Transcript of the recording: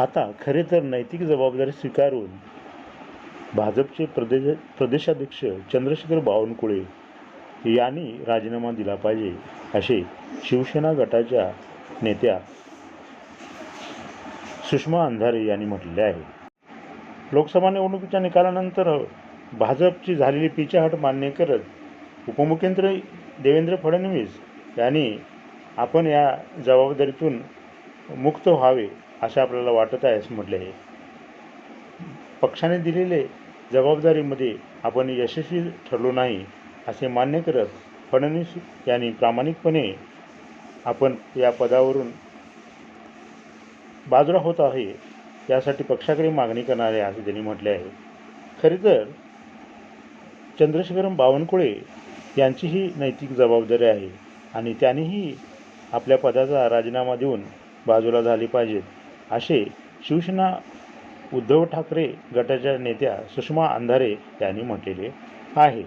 आता खरे तर नैतिक जबाबदारी स्वीकारून भाजपचे प्रदेश प्रदेशाध्यक्ष चंद्रशेखर बावनकुळे यांनी राजीनामा दिला पाहिजे असे शिवसेना गटाच्या नेत्या सुषमा अंधारे यांनी म्हटले आहे. लोकसभा निवडणुकीच्या निकालानंतर भाजपची झालेली पिछाहट मान्य करत उपमुख्यमंत्री देवेंद्र फडणवीस यांनी आपण या जबाबदारीतून मुक्त व्हावे असे आपल्याला वाटत आहे असं म्हटले आहे पक्षाने दिलेले जबाबदारीमध्ये आपण यशस्वी ठरलो नाही असे मान्य करत फडणवीस यांनी प्रामाणिकपणे आपण या पदावरून बाजूला होत आहे यासाठी पक्षाकडे मागणी करणार आहे असे त्यांनी म्हटले आहे. खरे तर चंद्रशेखरम बावनकुळे यांचीही नैतिक जबाबदारी आहे आणि त्यांनीही आपल्या पदाचा राजीनामा देऊन बाजूला झाली पाहिजेत. असे शिवसेना उद्धव ठाकरे गटाच्या नेत्या सुषमा अंधारे यांनी म्हटलेले आहे.